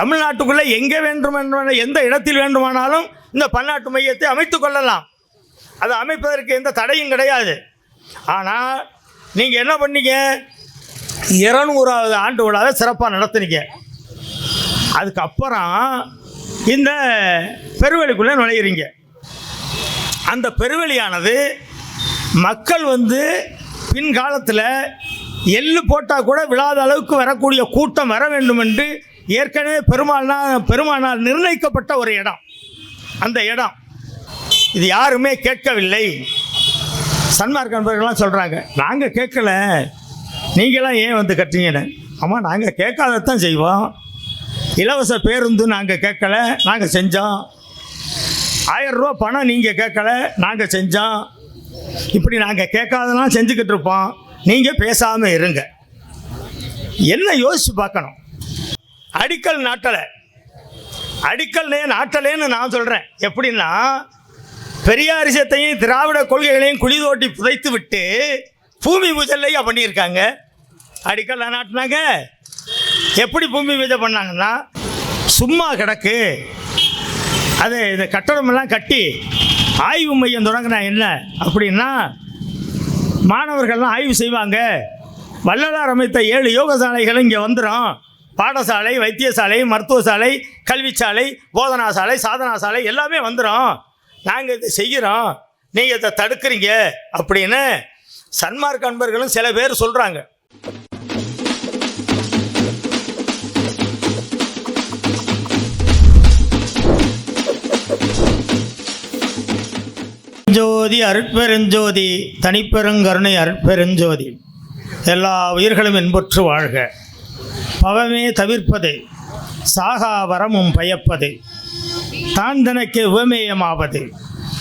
தமிழ்நாட்டுக்குள்ளே எங்கே வேண்டுமென்ற எந்த இடத்தில் வேண்டுமானாலும் இந்த பன்னாட்டு மையத்தை அமைத்து கொள்ளலாம். அதை அமைப்பதற்கு எந்த தடையும் கிடையாது. ஆனால் நீங்கள் என்ன பண்ணீங்க? இருநூறாவது ஆண்டு விழாவை சிறப்பாக நடத்துனீங்க. அதுக்கப்புறம் இந்த பெருவெளிக்குள்ளே நுழையிறீங்க. அந்த பெருவெளியானது மக்கள் வந்து பின்காலத்தில் எள்ளு போட்டால் கூட விழாத அளவுக்கு வரக்கூடிய கூட்டம் வர வேண்டும் என்று ஏற்கனவே பெருமாள்னா பெருமானால் நிர்ணயிக்கப்பட்ட ஒரு இடம். அந்த இடம். இது யாருமே கேட்கவில்லை. சன்மார்க் நண்பர்கள்லாம் சொல்கிறாங்க நாங்கள் கேட்கல. நீங்களாம் ஏன் வந்து கட்டுறீங்கன்னு ஆமாம் நாங்கள் கேட்காதத்தான் செய்வோம். இலவச பேருந்து நாங்கள் கேட்கல நாங்கள் செஞ்சோம். ஆயிரம் ரூபா பணம் நீங்கள் கேட்கல நாங்கள் செஞ்சோம். இப்படி நாங்கள் கேட்காதெல்லாம் செஞ்சுக்கிட்டு இருப்போம். நீங்கள் பேசாமல் இருங்க. என்ன யோசித்து பார்க்கணும். அடிக்கல் நாட்டலை. அடிக்கல்லே நாட்டலேன்னு நான் சொல்கிறேன் எப்படின்னா பெரியாரிசத்தையும் திராவிட கொள்கைகளையும் குழி தோட்டி புதைத்து விட்டு பூமி பூஜையா பண்ணியிருக்காங்க? அடிக்கல் நாட்டினாங்க. எப்படி பூமி பூஜை பண்ணாங்கன்னா சும்மா கிடக்கு. அது இந்த கட்டடமெல்லாம் கட்டி ஆய்வு மையம் தொடங்கினா என்ன? அப்படின்னா மாணவர்கள்லாம் ஆய்வு செய்வாங்க. வள்ளலார் அமைத்த ஏழு யோகசாலைகள் இங்கே வந்துடும் பாடசாலை வைத்தியசாலை மருத்துவசாலை கல்விச்சாலை போதனா சாலை சாதனா சாலை எல்லாமே வந்துடும் நாங்கள் இதை செய்கிறோம். நீங்கள் இதை தடுக்கிறீங்க அப்படின்னு சன்மார்க் அன்பர்களும் சில பேர் சொல்கிறாங்க ஜோதி அருட்பெருஞ்சோதி தனிப்பெருங்கருணை அருட்பெருஞ்சோதி. எல்லா உயிர்களும் இன்புற்று வாழ்க. பவமே தவிர்ப்பது சாகா வரமும் பயப்பது தான் தனக்கு உவமேயமாவது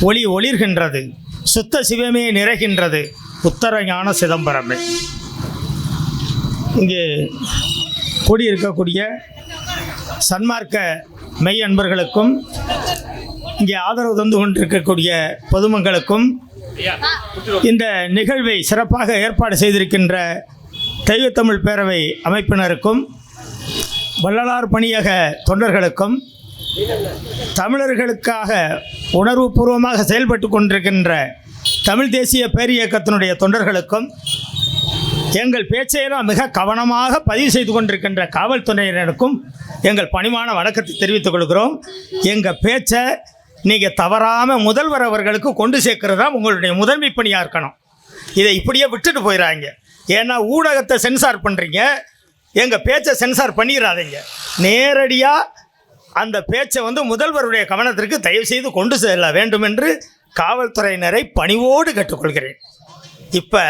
ஒளி ஒளிர்கின்றது சுத்த சிவமே நிறைகின்றது உத்தர ஞான சிதம்பரமே. இங்கே கூடியிருக்கக்கூடிய சன்மார்க்க மெய் அன்பர்களுக்கும் இங்கே ஆதரவு தந்து கொண்டிருக்கக்கூடிய பொதுமக்களுக்கும் இந்த நிகழ்வை சிறப்பாக ஏற்பாடு செய்திருக்கின்ற தெய்வத்தமிழ் பேரவை அமைப்பினருக்கும் வள்ளலார் பணியக தொண்டர்களுக்கும் தமிழர்களுக்காக உணர்வுபூர்வமாக செயல்பட்டு கொண்டிருக்கின்ற தமிழ் தேசிய பேரியக்கத்தினுடைய தொண்டர்களுக்கும் எங்கள் பேச்சையெல்லாம் மிக கவனமாக பதிவு செய்து கொண்டிருக்கின்ற காவல்துறையினருக்கும் எங்கள் பணிவான வணக்கத்தை தெரிவித்துக் கொள்கிறோம். எங்கள் பேச்சை நீங்கள் தவறாமல் முதல்வர் அவர்களுக்கு கொண்டு சேர்க்கறது தான் உங்களுடைய முதன்மை பணியாக இருக்கணும். இதை இப்படியே விட்டுட்டு போயிடறாங்க ஏன்னா ஊடகத்தை சென்சார் பண்ணுறீங்க எங்கள் பேச்சை சென்சார் பண்ணிடாதீங்க நேரடியாக அந்த பேச்சை வந்து முதல்வருடைய கவனத்திற்கு தயவு செய்து கொண்டு செல்ல வேண்டும் என்று காவல்துறையினரை பணிவோடு கேட்டுக்கொள்கிறேன். இப்போ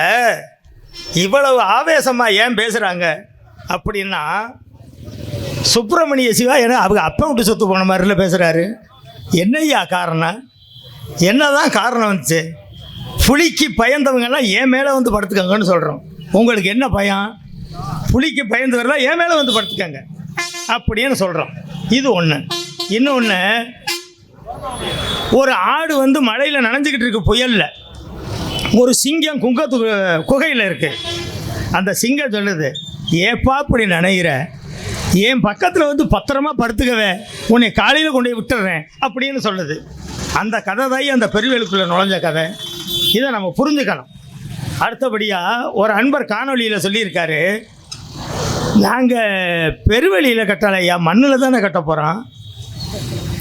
இவ்வளவு ஆவேசமாக ஏன் பேசுகிறாங்க அப்படின்னா சுப்பிரமணிய சிவா ஏன்னா அவங்க அப்பா விட்டு சொத்து போன மாதிரில பேசுகிறாரு என்னய்யா காரணம்? என்னதான் காரணம் வந்துச்சு? புலிக்கு பயந்தவங்கெல்லாம் என் மேலே வந்து படுத்துக்கங்கன்னு சொல்கிறோம் உங்களுக்கு என்ன பயம்? புளிக்கு பயந்து வரலாம் என் மேலே வந்து படுத்துக்கங்க. அப்படின்னு சொல்கிறோம் இது ஒன்று இன்னொன்று ஒரு ஆடு வந்து மழையில் நனைஞ்சிக்கிட்டு இருக்கு புயலில். ஒரு சிங்கம் குங்கத்து குகையில் இருக்குது அந்த சிங்கம் சொல்லுது ஏப்பா இப்படி நனைகிற என் பக்கத்தில் வந்து பத்திரமா படுத்துக்கவே? உன்னை காலையில் கொண்டு போய் விட்டுறேன். அப்படின்னு சொல்லுது. அந்த கதை தான் அந்த பெருவேலுக்குள்ளே நுழைஞ்ச கதை. இதை நம்ம புரிஞ்சுக்கணும். அடுத்தபடியாக ஒரு அன்பர் காணொளியில் சொல்லியிருக்காரு நாங்கள் பெருவெளியில் கட்டலையா மண்ணில் தானே கட்ட போகிறோம்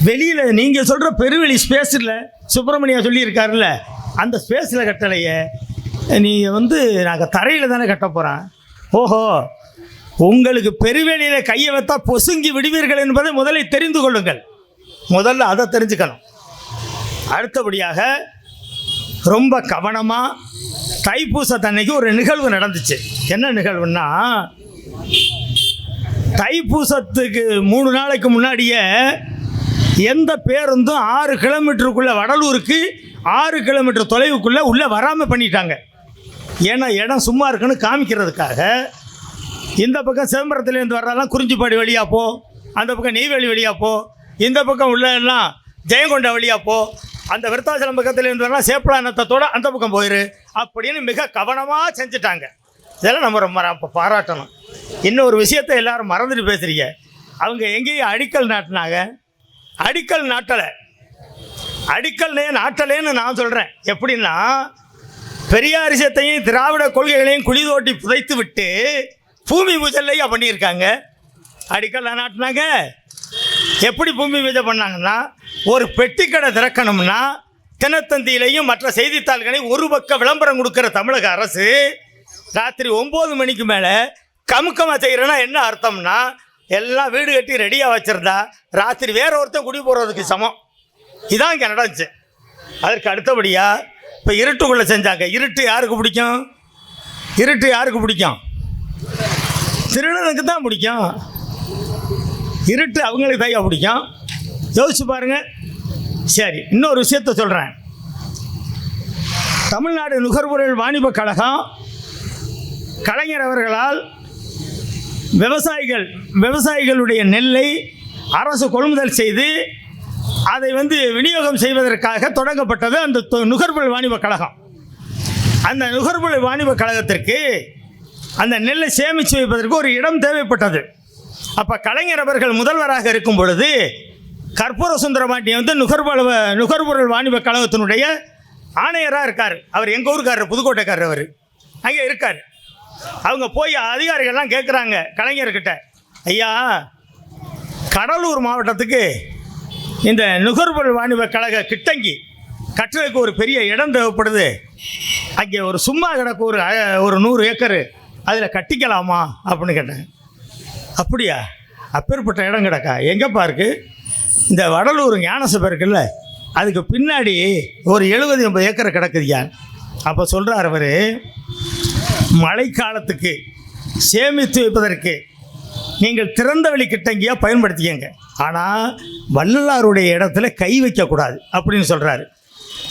வெளியில் நீங்கள் சொல்கிற பெருவெளி ஸ்பேஸில் சுப்பிரமணியா சொல்லியிருக்காருல்ல அந்த ஸ்பேஸில் கட்டலையே. நீங்கள் வந்து நாங்கள் தரையில் தானே கட்ட போகிறோம் ஓஹோ உங்களுக்கு பெருவெளியில் கையை வைத்தா பொசுங்கி விடுவீர்கள் என்பதை முதலில் தெரிந்து கொள்ளுங்கள். முதல்ல அதை தெரிஞ்சுக்கணும். அடுத்தபடியாக ரொம்ப கவனமாக தைப்பூசத்தன்னைக்கு ஒரு நிகழ்வு நடந்துச்சு. என்ன நிகழ்வுன்னா தைப்பூசத்துக்கு மூணு நாளைக்கு முன்னாடியே எந்த பேருந்தும் ஆறு கிலோமீட்டருக்குள்ளே வடலூருக்கு ஆறு கிலோமீட்டர் தொலைவுக்குள்ளே உள்ளே வராமல் பண்ணிட்டாங்க. ஏன்னா இடம் சும்மா இருக்குன்னு காமிக்கிறதுக்காக இந்த பக்கம் சிதம்பரத்துலேருந்து வர்றதெல்லாம் குறிஞ்சிப்பாடி வழியாக போ அந்த பக்கம் நெய்வேலி வழியாக போ இந்த பக்கம் உள்ளெல்லாம் ஜெயங்கொண்ட வழியாக போ அந்த விருத்தாச்சலம் பக்கத்துலேருந்து வரலாம் சேப்பலானத்தோட அந்த பக்கம் போயிரு. அப்படின்னு மிக கவனமாக செஞ்சுட்டாங்க. இதெல்லாம் நம்ம ரொம்ப அப்போ பாராட்டணும். இன்னொரு விஷயத்தை எல்லாரும் மறந்துட்டு பேசுறீங்க. அவங்க எங்கேயும் அடிக்கல் நாட்டினாங்க. அடிக்கல் நாட்டலை. அடிக்கல்லே நாட்டலேன்னு நான் சொல்கிறேன் எப்படின்னா பெரியாரிசத்தையும் திராவிட கொள்கைகளையும் குழி தோட்டி புதைத்து விட்டு பூமி பூஜையா பண்ணியிருக்காங்க. அடிக்கல் நாட்டினாங்க. எப்படி பூமி பூஜை பண்ணாங்கன்னா ஒரு பெட்டிக்கடை திறக்கணும்னா தினத்தந்தியிலையும் மற்ற செய்தித்தாள்களையும் ஒரு பக்கம் விளம்பரம் கொடுக்குற தமிழக அரசு ராத்திரி ஒம்பது மணிக்கு மேலே கமுக்கமாக செய்கிறேன்னா என்ன அர்த்தம்னா எல்லாம் வீடு கட்டி ரெடியாக வச்சுருந்தா ராத்திரி வேற ஒருத்தன் குடி போகிறதுக்கு சமம். இதான் இங்கே நடந்துச்சு. அதற்கு அடுத்தபடியாக இப்போ இருட்டுக்குள்ளே செஞ்சாங்க. இருட்டு யாருக்கு பிடிக்கும்? இருட்டு யாருக்கு பிடிக்கும்? திருடனுக்கு தான் பிடிக்கும். இருட்டு அவங்களுக்கு தையா பிடிக்கும். யோசிச்சு பாருங்கள் சரி இன்னொரு விஷயத்த சொல்கிறேன் தமிழ்நாடு நுகர்பொருள் வாணிப கழகம் கலைஞர் அவர்களால் விவசாயிகள் விவசாயிகளுடைய நெல்லை அரசு கொள்முதல் செய்து அதை வந்து விநியோகம் செய்வதற்காக தொடங்கப்பட்டது அந்த தொ- வாணிப கழகம். அந்த நுகர்பொருள் வாணிப கழகத்திற்கு அந்த நெல்லை சேமித்து வைப்பதற்கு ஒரு இடம் தேவைப்பட்டது. அப்போ கலைஞர் அவர்கள் முதல்வராக இருக்கும் பொழுது கற்பூர சுந்தரபாண்டிய வந்து நுகர்வோர் நுகர்பொருள் வாணிப கழகத்தினுடைய ஆணையராக இருக்கார். அவர் எங்கள் ஊருக்காரர்? புதுக்கோட்டைக்காரர் அவர். அங்கே இருக்கார். அவங்க போய் அதிகாரிகள்லாம் கேட்குறாங்க கலைஞர்கிட்ட. ஐயா கடலூர் மாவட்டத்துக்கு இந்த நுகர்பொருள் வாணிப கழக கிட்டங்கி கட்டுறதுக்கு ஒரு பெரிய இடம் தேவைப்படுது. அங்கே ஒரு சும்மா கிடக்கு ஒரு ஒரு நூறு ஏக்கர். அதில் கட்டிக்கலாமா? அப்படின்னு கேட்டேன் அப்படியா? அப்பேற்பட்ட இடம் கிடக்கா? எங்கேப்பா இருக்கு? இந்த வடலூர் ஞானசபை இருக்குல்ல அதுக்கு பின்னாடி ஒரு எழுபது எண்பது ஏக்கர் கிடக்குதுயா அப்போ சொல்கிறார் அவர் மழைக்காலத்துக்கு சேமித்து வைப்பதற்கு நீங்கள் திறந்த வழி கிட்டங்கியாக பயன்படுத்திக்கங்க. ஆனால் வள்ளலாருடைய இடத்துல கை வைக்கக்கூடாது அப்படின்னு சொல்கிறாரு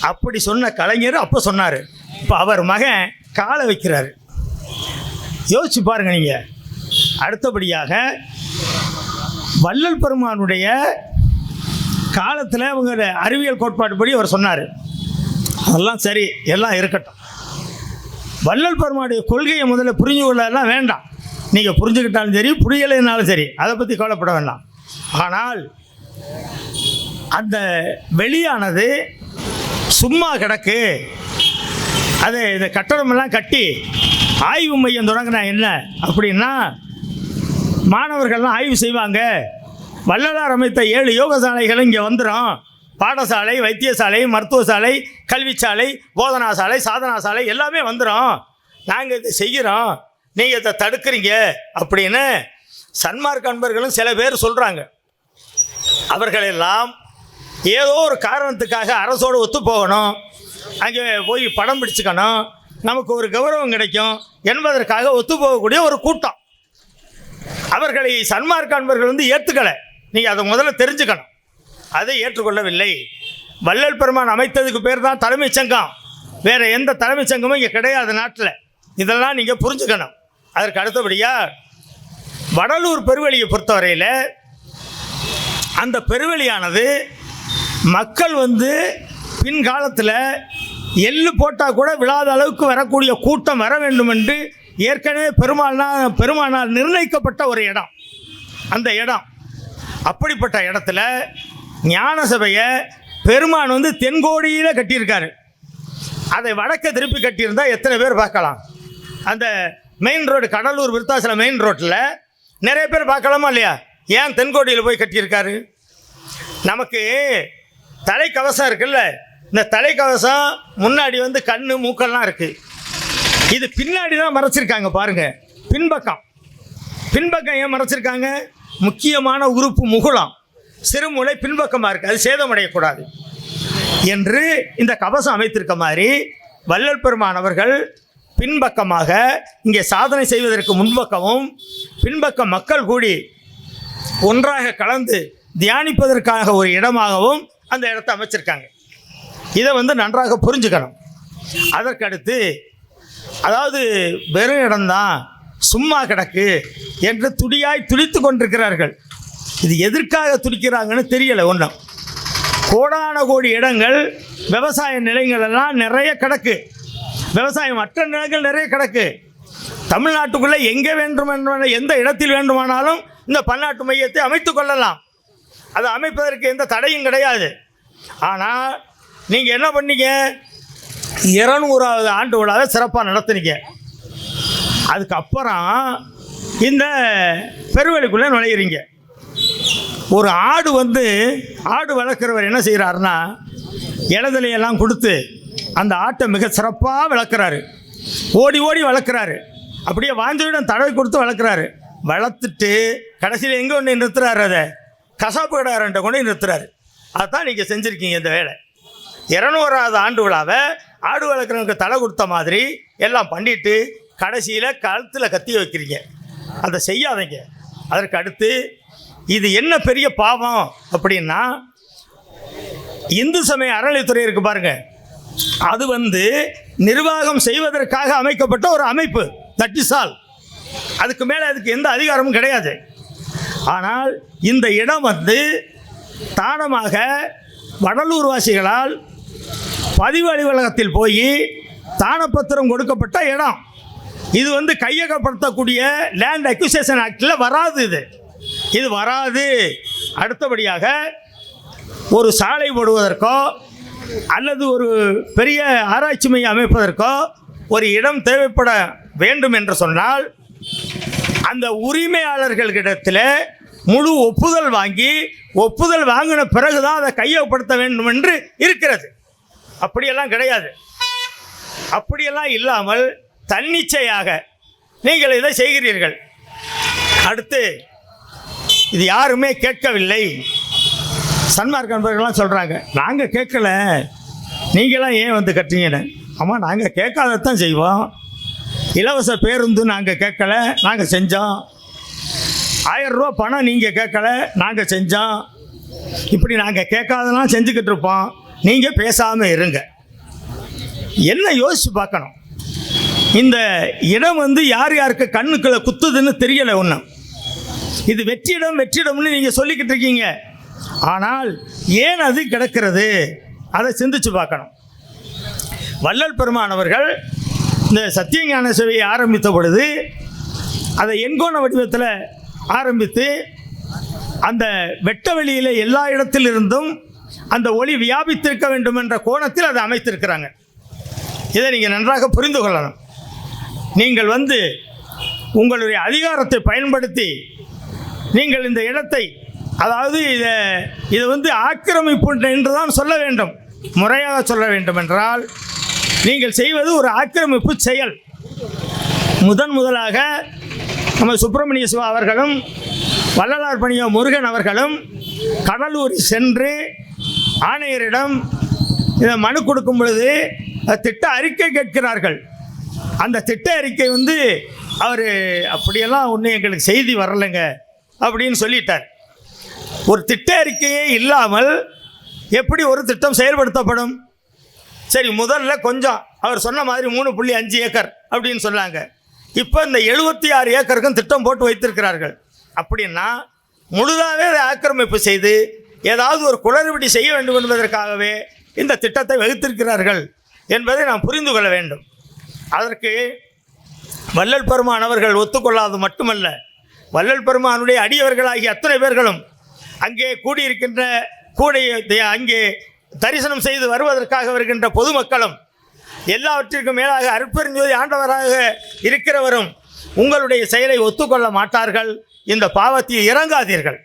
அப்படி சொன்ன கலைஞர் அப்போ சொன்னார். இப்போ அவர் மகன் காலை வைக்கிறாரு. யோசிச்சு பாருங்க நீங்கள் அடுத்தபடியாக வள்ளல் பெருமானுடைய காலத்தில் அவங்க அறிவியல் கோட்பாட்டுப்படி அவர் சொன்னார். அதெல்லாம் சரி எல்லாம் இருக்கட்டும். வள்ளல் பெருமாடைய கொள்கையை முதல்ல புரிஞ்சு கொள்ளலாம் வேண்டாம். நீங்கள் புரிஞ்சுக்கிட்டாலும் சரி புரியலைனாலும் சரி அதை பற்றி கவலைப்பட வேண்டாம். ஆனால் அந்த வெளியானது சும்மா கிடக்கு. அது இந்த கட்டடமெல்லாம் கட்டி ஆய்வு மையம் தொடங்கினா என்ன அப்படின்னா மாணவர்கள்லாம் ஆய்வு செய்வாங்க. வள்ளலார் அமைத்த ஏழு யோகசாலைகளும் இங்கே வந்துடும் பாடசாலை வைத்தியசாலை மருத்துவசாலை கல்விச்சாலை போதனா சாலை சாதனா சாலை எல்லாமே வந்துடும் நாங்கள் இதை செய்கிறோம். நீங்கள் இதை தடுக்கிறீங்க அப்படின்னு சன்மார்க் அன்பர்களும் சில பேர் சொல்கிறாங்க அவர்களெல்லாம் ஏதோ ஒரு காரணத்துக்காக அரசோடு ஒத்து போகணும். அங்கே போய் படம் பிடிச்சுக்கணும். நமக்கு ஒரு கௌரவம் கிடைக்கும் என்பதற்காக ஒத்து போகக்கூடிய ஒரு கூட்டம். அவர்களை சன்மார்க் அன்பர்கள் வந்து ஏற்றுக்கலை நீங்கள் அதை முதல்ல தெரிஞ்சுக்கணும். அதை ஏற்றுக்கொள்ளவில்லை. வள்ளல் பெருமான் அமைத்ததுக்கு பேர் தான் தலைமைச் சங்கம். வேறு எந்த தலைமைச் சங்கமும் இங்கே கிடையாது நாட்டில். இதெல்லாம் நீங்கள் புரிஞ்சுக்கணும். அதற்கு அடுத்தபடியாக வடலூர் பெருவெளியை பொறுத்தவரையில் அந்த பெருவெளியானது மக்கள் வந்து பின்காலத்தில் எள்ளு போட்டால் கூட விழாத அளவுக்கு வரக்கூடிய கூட்டம் வர வேண்டும் என்று ஏற்கனவே பெருமாள்னா பெருமானால் நிர்ணயிக்கப்பட்ட ஒரு இடம். அந்த இடம். அப்படிப்பட்ட இடத்துல ஞான சபையை பெருமான் வந்து தென்கோடியில் கட்டியிருக்காரு. அதை வடக்க திருப்பி கட்டியிருந்தால் எத்தனை பேர் பார்க்கலாம். அந்த main road Cuddalore Virudhachalam main ரோட்டில் நிறைய பேர் பார்க்கலாமா இல்லையா? ஏன் தென்கோடியில் போய் கட்டியிருக்காரு? நமக்கு தலைக்கவசம் இருக்குல்ல? இந்த தலைக்கவசம் முன்னாடி வந்து கண் மூக்கெல்லாம் இருக்குது இது பின்னாடி தான் மறைச்சிருக்காங்க பாருங்க. பின்பக்கம். பின்பக்கம் ஏன் மறைச்சிருக்காங்க? முக்கியமான உறுப்பு முகுலாம் சிறுமூளை பின்பக்கமாக இருக்குது அது சேதமடையக்கூடாது. என்று இந்த கவசம் அமைத்திருக்க மாதிரி வள்ளல் பெருமான் அவர்கள் பின்பக்கமாக இங்கே சாதனை செய்வதற்கு முன்பக்கமும் பின்பக்கம் மக்கள் கூடி ஒன்றாக கலந்து தியானிப்பதற்காக ஒரு இடமாகவும் அந்த இடத்தை அமைச்சிருக்காங்க. இதை வந்து நன்றாக புரிஞ்சுக்கணும். அதற்கடுத்து அதாவது வெறும் இடம்தான் சும்மா கிடக்கு என்று துடியாய் துடித்து கொண்டிருக்கிறார்கள். இது எதற்காக துடிக்கிறாங்கன்னு தெரியலை ஒன்றும் கோடான கோடி இடங்கள் விவசாய நிலங்கள் எல்லாம் நிறைய கிடக்கு. விவசாயம் மற்ற நிலங்கள் நிறைய கிடக்கு. தமிழ்நாட்டுக்குள்ளே எங்கே வேண்டுமென்ற எந்த இடத்தில் வேண்டுமானாலும் இந்த பன்னாட்டு மையத்தை அமைத்து கொள்ளலாம். அதை அமைப்பதற்கு எந்த தடையும் கிடையாது. ஆனால் நீங்கள் என்ன பண்ணீங்க? இருநூறாவது ஆண்டு விழாவை சிறப்பாக நடத்துனீங்க. அதுக்கப்புறம் இந்த பெருவெளிக்குள்ளே நுழையிறீங்க. ஒரு ஆடு வந்து ஆடு வளர்க்குறவர் என்ன செய்கிறாருன்னா இலதலையெல்லாம் கொடுத்து அந்த ஆட்டை மிக சிறப்பாக வளர்க்குறாரு. ஓடி ஓடி வளர்க்குறாரு. அப்படியே வாஞ்சவிடம் தடவை கொடுத்து வளர்க்குறாரு. வளர்த்துட்டு கடைசியில் எங்கே ஒன்று நிறுத்துறாரு அதை? கசாப்பு கடைக்காரன்ட்ட கொண்டு நிறுத்துறாரு. அதான் நீங்கள் செஞ்சுருக்கீங்க இந்த வேலை. இரநூறாவது ஆண்டு விழாவை ஆடு வளர்க்குறவங்களுக்கு தலை கொடுத்த மாதிரி எல்லாம் பண்ணிட்டு கடைசியில் கழுத்தில் கத்தி வைக்கிறீங்க. அதை செய்யாதீங்க. அதற்கு அடுத்து இது என்ன பெரிய பாவம் அப்படின்னா இந்து சமய அறநிலைத்துறை இருக்கு பாருங்க. அது வந்து நிர்வாகம் செய்வதற்காக அமைக்கப்பட்ட ஒரு அமைப்பு. தட் இஸ் ஆல் அதுக்கு மேலே அதுக்கு எந்த அதிகாரமும் கிடையாது. ஆனால் இந்த இடம் வந்து தானமாக வடலூர் வாசிகளால் பதிவு அலுவலகத்தில் போய் தானப்பத்திரம் கொடுக்கப்பட்ட இடம். இது வந்து கையகப்படுத்தக்கூடிய லேண்ட் அக்யூசேஷன் ஆக்டில் வராது இது. இது வராது. அடுத்தபடியாக ஒரு சாலை போடுவதற்கோ அல்லது ஒரு பெரிய ஆராய்ச்சி மையம் அமைப்பதற்கோ ஒரு இடம் தேவைப்பட வேண்டும் என்று சொன்னால் அந்த உரிமையாளர்களிடத்தில் முழு ஒப்புதல் வாங்கி ஒப்புதல் வாங்கின பிறகுதான் அதை கையகப்படுத்த வேண்டும் என்று இருக்கிறது. அப்படியெல்லாம் கிடையாது. அப்படியெல்லாம் இல்லாமல் தன்னிச்சையாக நீங்கள் இதை செய்கிறீர்கள். அடுத்து இது யாருமே கேட்கவில்லை. சன்மார்க் நண்பர்கள்லாம் சொல்கிறாங்க நாங்கள் கேட்கல. நீங்களாம் ஏன் வந்து கட்டுறீங்கன்னு ஆமாம் நாங்கள் கேட்காதத்தான் செய்வோம். இலவச பேருந்து நாங்கள் கேட்கல நாங்கள் செஞ்சோம். ஆயிரம் பணம் நீங்கள் கேட்கல நாங்கள் செஞ்சோம். இப்படி நாங்கள் கேட்காதெல்லாம் செஞ்சுக்கிட்டு இருப்போம். நீங்கள் பேசாமல் இருங்க. என்ன யோசித்து பார்க்கணும். இந்த இடம் வந்து யார் யாருக்கு கண்ணுக்குள்ள குத்துதுன்னு தெரியலை ஒன்றும் இது வெற்றிடம் வெற்றிடம்னு நீங்கள் சொல்லிக்கிட்டு இருக்கீங்க. ஆனால் ஏன் அது கிடக்கிறது? அதை சிந்திச்சு பார்க்கணும். வள்ளல் பெருமான் அவர்கள் இந்த சத்தியஞான சேவையை ஆரம்பித்த பொழுது அதை எண்கோண வடிவத்தில் ஆரம்பித்து அந்த வெட்ட வெளியில் எல்லா இடத்திலிருந்தும் அந்த ஒளி வியாபித்திருக்க வேண்டும் என்ற கோணத்தில் அதை அமைத்திருக்கிறாங்க. இதை நீங்கள் நன்றாக புரிந்து கொள்ளணும். நீங்கள் வந்து உங்களுடைய அதிகாரத்தை பயன்படுத்தி நீங்கள் இந்த இடத்தை அதாவது இதை இதை வந்து ஆக்கிரமிப்பு என்று தான் சொல்ல வேண்டும். முறையாக சொல்ல வேண்டும் என்றால் நீங்கள் செய்வது ஒரு ஆக்கிரமிப்பு செயல். முதன் முதலாக நம்ம சுப்பிரமணிய சிவா அவர்களும் வள்ளலார் பணியோ முருகன் அவர்களும் கடலூர் சென்று ஆணையரிடம் இதை மனு கொடுக்கும் பொழுது திட்ட அறிக்கை கேட்கிறார்கள். அந்த திட்ட அறிக்கை வந்து அவர் அப்படியெல்லாம் ஒன்றும் எங்களுக்கு செய்தி வரலைங்க அப்படின்னு சொல்லிட்டார். ஒரு திட்ட அறிக்கையே இல்லாமல் எப்படி ஒரு திட்டம் செயல்படுத்தப்படும்? சரி முதல்ல கொஞ்சம். அவர் சொன்ன மாதிரி மூணு புள்ளி அஞ்சு ஏக்கர் அப்படின்னு சொன்னாங்க. இப்போ இந்த எழுபத்தி ஆறு ஏக்கருக்கும் திட்டம் போட்டு வைத்திருக்கிறார்கள். அப்படின்னா முழுதாகவே அதை ஆக்கிரமிப்பு செய்து ஏதாவது ஒரு குளறுபடி செய்ய வேண்டும் என்பதற்காகவே இந்த திட்டத்தை வகுத்திருக்கிறார்கள் என்பதை நாம் புரிந்து கொள்ள வேண்டும். அதற்கு வள்ளல் பெருமான் அவர்கள் ஒத்துக்கொள்ளாது மட்டுமல்ல வள்ளல் பெருமானுடைய அடியவர்களாகிய அத்தனை பேர்களும் அங்கே கூடியிருக்கின்ற கூடிய அங்கே தரிசனம் செய்து வருவதற்காக வருகின்ற பொதுமக்களும் எல்லாவற்றிற்கும் மேலாக அற்பெருஞ்சோதி ஆண்டவராக இருக்கிறவரும் உங்களுடைய செயலை ஒத்துக்கொள்ள மாட்டார்கள் இந்த பாவத்தை இறங்காதீர்கள்.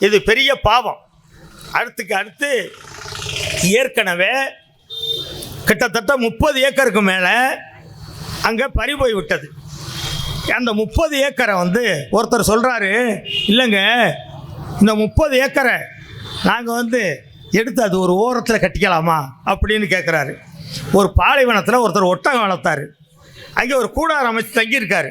இது பெரிய பாவம். அடுத்துக்கு அடுத்து ஏற்கனவே கிட்டத்தட்ட முப்பது ஏக்கருக்கு மேலே அங்கே பறி போய் விட்டது. அந்த முப்பது ஏக்கரை வந்து ஒருத்தர் சொல்கிறாரு இல்லைங்க இந்த முப்பது ஏக்கரை நாங்கள் வந்து எடுத்து அது ஒரு ஓரத்தில் கட்டிக்கலாமா? அப்படின்னு கேட்குறாரு ஒரு பாலைவனத்தில் ஒருத்தர் ஒட்டகம் வளர்த்தாரு. அங்கே ஒரு கூடாரம் அமைச்சு தங்கியிருக்காரு.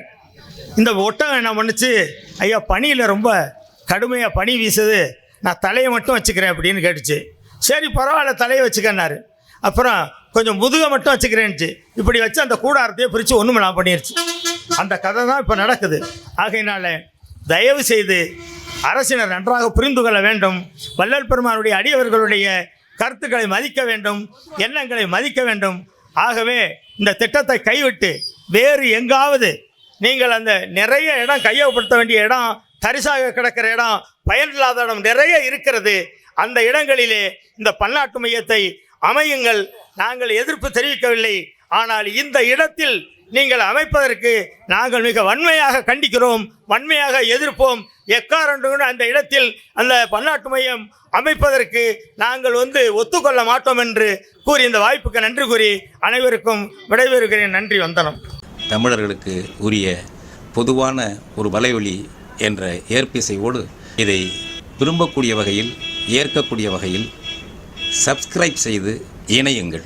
இந்த ஒட்டகம் என்ன பண்ணுச்சு? ஐயா பனியில் ரொம்ப கடுமையாக பனி வீசுது. நான் தலையை மட்டும் வச்சுக்கிறேன் அப்படின்னு கேட்டுச்சு. சரி பரவாயில்ல தலையை வச்சுக்கன்னாரு. அப்புறம் கொஞ்சம் முதுகை மட்டும் வச்சுக்கிறேன்ச்சு இப்படி வச்சு அந்த கூடாரத்தையே பிரித்து ஒன்றும் நான் பண்ணிருச்சு. அந்த கதை தான் இப்போ நடக்குது. ஆகையினால தயவு செய்து அரசினர் நன்றாக புரிந்து கொள்ள வேண்டும். வள்ளல் பெருமானுடைய அடியவர்களுடைய கருத்துக்களை மதிக்க வேண்டும். எண்ணங்களை மதிக்க வேண்டும். ஆகவே இந்த திட்டத்தை கைவிட்டு வேறு எங்காவது நீங்கள் அந்த நிறைய இடம் கையகப்படுத்த வேண்டிய இடம் தரிசாக கிடக்கிற இடம் பயனில்லாத இடம் நிறைய இருக்கிறது. அந்த இடங்களிலே இந்த பன்னாட்டு மையத்தை அமையுங்கள். நாங்கள் எதிர்ப்பு தெரிவிக்கவில்லை. ஆனால் இந்த இடத்தில் நீங்கள் அமைப்பதற்கு நாங்கள் மிக வன்மையாக கண்டிக்கிறோம். வன்மையாக எதிர்ப்போம். எக்காரன்று அந்த இடத்தில் அந்த பன்னாட்டு மையம் அமைப்பதற்கு நாங்கள் வந்து ஒத்துக்கொள்ள மாட்டோம் என்று கூறி இந்த வாய்ப்புக்கு நன்றி கூறி அனைவருக்கும் விடைபெறுகிறேன். நன்றி வந்தனம். தமிழர்களுக்கு உரிய பொதுவான ஒரு வலைவலி என்ற ஏற்பிசையோடு இதை விரும்பக்கூடிய வகையில் ஏற்கக்கூடிய வகையில் சப்ஸ்கிரைப் செய்து இணையுங்கள்.